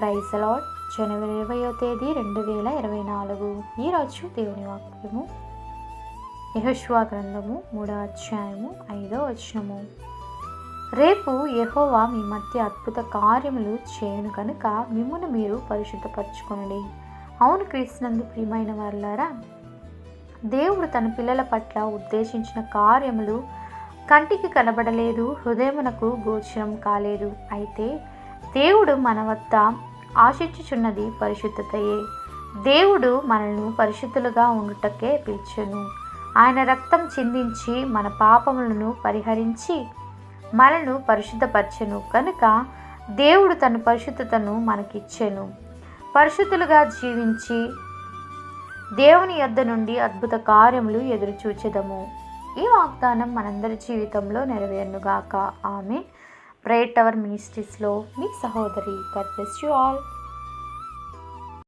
Praise అలాడ్ జనవరి ఇరవయో తేదీ రెండు వేల ఇరవై నాలుగు. ఈరోజు దేవుని వాక్యము. యహోష్వా గ్రంథము మూడో అధ్యాయము ఐదో వచనము. రేపు యహోవా మీ మధ్య అద్భుత కార్యములు చేయను కనుక మిమ్మును మీరు పరిశుద్ధపరచుకోండి అవును క్రీస్తునందు ప్రియమైన వారులారా దేవుడు తన పిల్లల పట్ల ఉద్దేశించిన కార్యములు కంటికి కనబడలేదు హృదయమునకు గోచరం కాలేదు. అయితే దేవుడు మన వద్ద ఆశించుచున్నది పరిశుద్ధతయే. దేవుడు మనల్ని పరిశుద్ధులుగా ఉండుటకే పిలిచెను. ఆయన రక్తం చిందించి మన పాపములను పరిహరించి మనను పరిశుద్ధపరచెను. కనుక దేవుడు తన పరిశుద్ధతను మనకిచ్చెను. పరిశుద్ధులుగా జీవించి దేవుని యొద్ద నుండి అద్భుత కార్యములు ఎదురుచూచెదము. ఈ వాగ్దానం మనందరి జీవితంలో నెరవేరునుగాక. ఆమె ప్రేయర్ టవర్ మినిస్ట్రీస్లో మీ సహోదరి. God bless you all